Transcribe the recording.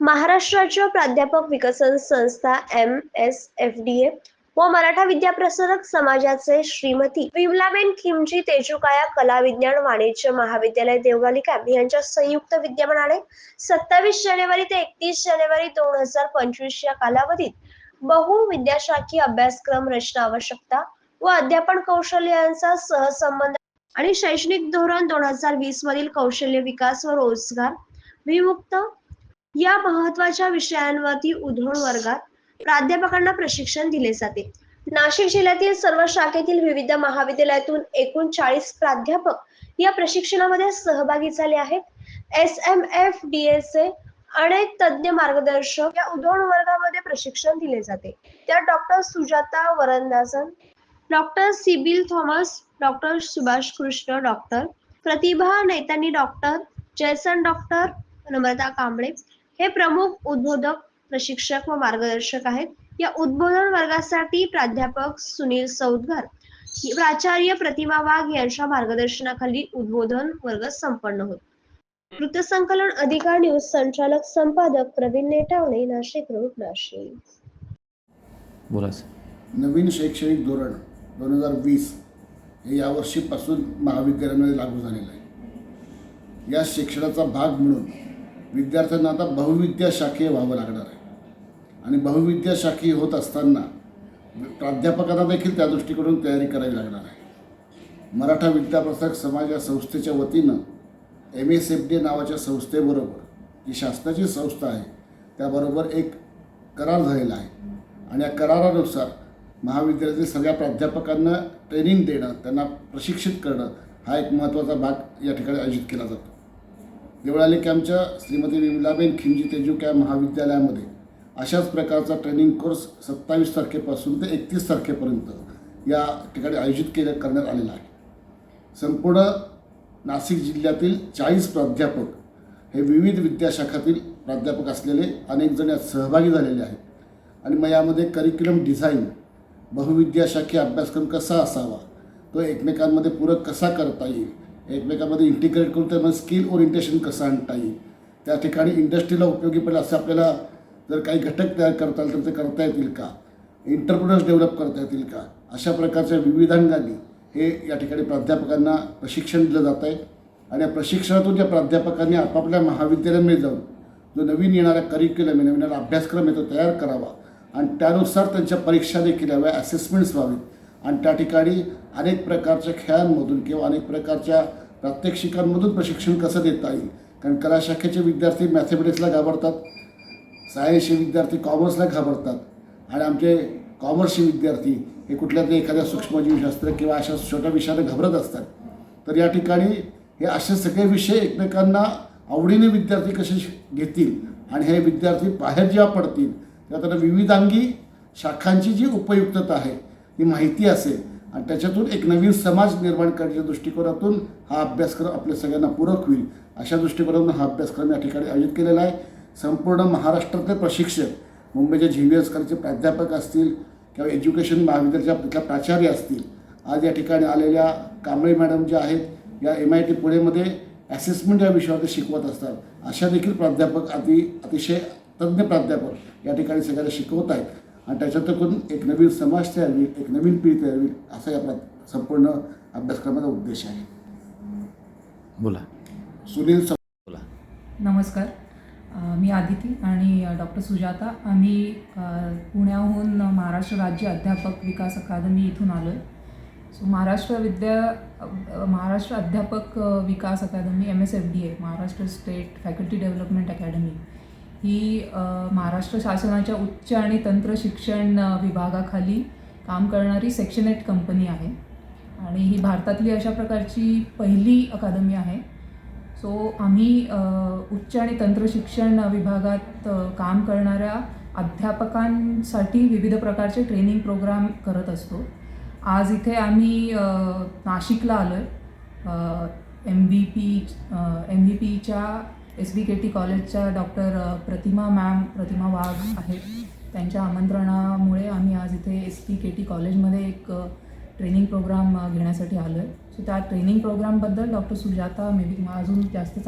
महाराष्ट्राच्या प्राध्यापक विकसन संस्था M S F D A व मराठा विद्याप्रसारक समाजाचे श्रीमती विमलाबेन खिमजी तेजुकाया कला विज्ञान वाणिज्य महाविद्यालय देवगाली कॅम्प यांच्या संयुक्त विद्यमानाने सत्तावीस जानेवारी ते एकतीस जानेवारी दोन हजार पंचवीस या कालावधीत बहुविद्याशाखी अभ्यासक्रम रचना आवश्यकता व अध्यापन कौशल्यांचा सहसंबंध आणि शैक्षणिक धोरण दोन हजार वीस मधील कौशल्य विकास व रोजगार विमुक्त या महत्त्वाच्या विषयांवरती उधोण वर्गात प्राध्यापकांना प्रशिक्षण दिले जाते. नाशिक जिल्ह्यातील सर्व शाखेतील विविध महाविद्यालयातून एकूण चाळीस प्राध्यापक या प्रशिक्षणामध्ये सहभागी झाले आहेत. S M F D S A अनेक तज्ञ मार्गदर्शक या उधोण वर्गामध्ये प्रशिक्षण दिले जाते. त्या doctor Sujata Varadarajan doctor Sybil Thomas doctor Subhash Krishna doctor Pratibha Naitani doctor Jayson doctor Namrata Kamble हे प्रमुख उद्बोधक प्रशिक्षक व मार्गदर्शक आहेत. या उद्बोधन वर्गासाठी प्राध्यापक सुनील सौदगर प्राचार्य प्रतिमा वाघ यांच्या मार्गदर्शनाखाली उद्बोधन वर्ग संपन्न होत. वृत्तसंकलन अधिकार न्यूज संचालक संपादक प्रवीण नेटावणे नाशिक रोड नाशिक. बोला नवीन शैक्षणिक धोरण दोन हजार वीस हे यावर्षीपासून महाविद्यालयामध्ये लागू झालेलं आहे. या शिक्षणाचा भाग म्हणून विद्यार्थ्यांना आता बहुविद्या शाखीय व्हावं लागणार आहे. आणि बहुविद्या शाखीय होत असताना प्राध्यापकांना देखील त्या दृष्टीकडून तयारी करावी लागणार आहे. मराठा विद्याप्रसारक समाज या संस्थेच्या वतीनं एम एस एफ डी नावाच्या संस्थेबरोबर जी शासनाची संस्था आहे त्याबरोबर एक करार झालेला आहे. आणि या करारानुसार महाविद्यालयातील सगळ्या प्राध्यापकांना ट्रेनिंग देणं त्यांना प्रशिक्षित करणं हा एक महत्त्वाचा भाग या ठिकाणी आयोजित केला जातो. देवळाली कॅम्पच्या श्रीमती विमलाबेन खिमजी तेजू कॅम्प महाविद्यालयामध्ये. अशाच प्रकारचा ट्रेनिंग कोर्स सत्तावीस तारखेपासून ते एकतीस तारखेपर्यंत या ठिकाणी आयोजित केल्या करण्यात आलेला आहे. संपूर्ण नाशिक जिल्ह्यातील चाळीस प्राध्यापक हे विविध विद्याशाखातील प्राध्यापक असलेले अनेक जण यात सहभागी झालेले आहेत. आणि मग यामध्ये करिक्युलम डिझाईन बहुविद्याशाखी अभ्यासक्रम कसा असावा तो एकमेकांमध्ये पूरक कसा करता येईल एकमेकांमध्ये इंटिग्रेट करून त्यामध्ये स्किल ओरिएंटेशन कसं आणता येईल? त्या ठिकाणी इंडस्ट्रीला उपयोगी पडेल असं आपल्याला जर काही घटक तयार करता येईल तर ते करता येतील का? इंटरप्रिनर्स डेव्हलप करता येतील का? अशा प्रकारच्या विविधांगांनी हे या ठिकाणी प्राध्यापकांना प्रशिक्षण दिलं जात आहे. आणि या प्रशिक्षणातून त्या प्राध्यापकांनी आपापल्या महाविद्यालयामध्ये जाऊन जो नवीन येणारा करिक्युलम आहे नवीन येणारा अभ्यासक्रम आहे तो तयार करावा. आणि त्यानुसार त्यांच्या परीक्षा देखील हव्या असेसमेंट्स व्हावेत. आणि त्या ठिकाणी अनेक प्रकारच्या खेळांमधून किंवा अनेक प्रकारच्या प्रात्यक्षिकांमधून प्रशिक्षण कसं देता येईल? कारण कला शाखेचे विद्यार्थी मॅथमॅटिक्सला घाबरतात सायन्सचे विद्यार्थी कॉमर्सला घाबरतात आणि आमचे कॉमर्सचे विद्यार्थी हे कुठल्या तरी एखाद्या सूक्ष्मजीवशास्त्र किंवा अशा छोट्या विषयाला घाबरत असतात. तर या ठिकाणी हे असे सगळे विषय एकमेकांना आवडीने विद्यार्थी कसे घेतील आणि हे विद्यार्थी बाहेर जेव्हा पडतील तेव्हा त्यांना विविधांगी शाखांची जी उपयुक्तता आहे ती माहिती असेल आणि त्याच्यातून एक नवीन समाज निर्माण करण्याच्या दृष्टिकोनातून हा अभ्यासक्रम आपल्या सगळ्यांना पूरक होईल. अशा दृष्टिकोनातून हा अभ्यासक्रम या ठिकाणी आयोजित केलेला आहे. संपूर्ण महाराष्ट्रातले प्रशिक्षक मुंबईच्या झेवियर्स कॉलेजचे प्राध्यापक असतील किंवा एज्युकेशन महाविद्यालयाच्या तिथल्या प्राचार्य असतील आज या ठिकाणी आलेल्या कांबळे मॅडम ज्या आहेत या एम आय टी पुणेमध्ये ॲसेसमेंट या विषयावर शिकवत असतात. अशा देखील प्राध्यापक अति अतिशय तज्ज्ञ प्राध्यापक या ठिकाणी सगळ्याला शिकवत आहेत. आणि त्याच्यातून एक नवीन समाज तयार होईल एक नवीन पिढी तयार होईल असा या प्रा संपूर्ण अभ्यासक्रमाचा उद्देश आहे. बोला. सुनील स बोला. नमस्कार. मी आदिती आणि डॉक्टर सुजाता. आम्ही पुण्याहून महाराष्ट्र राज्य अध्यापक विकास अकादमी इथून आलो आहे so Maharashtra Vidya Maharashtra Adhyapak Vikas Akadami M S F D A Maharashtra state faculty development academy. ही महाराष्ट्र शासनाच्या उच्च आणि तंत्र शिक्षण विभागाखाली काम करणारी सेक्शन एट कंपनी आहे. आणि ही भारतातली अशा प्रकारची पहिली अकादमी आहे. सो आम्ही उच्च आणि तंत्र शिक्षण विभागात काम करणाऱ्या अध्यापकांसाठी विविध प्रकारचे ट्रेनिंग प्रोग्राम करत असतो. आज इथे आम्ही नाशिकला आलो आहे M B P M B पीच्या एस बी के टी कॉलेजच्या डॉक्टर प्रतिमा मॅम प्रतिमा वाघ आहेत. त्यांच्या आमंत्रणामुळे आम्ही आज इथे एस बी के टी कॉलेजमध्ये एक ट्रेनिंग प्रोग्राम घेण्यासाठी आलो आहे सो त्या ट्रेनिंग प्रोग्रामबद्दल डॉक्टर सुजाता मे बी अजून जास्त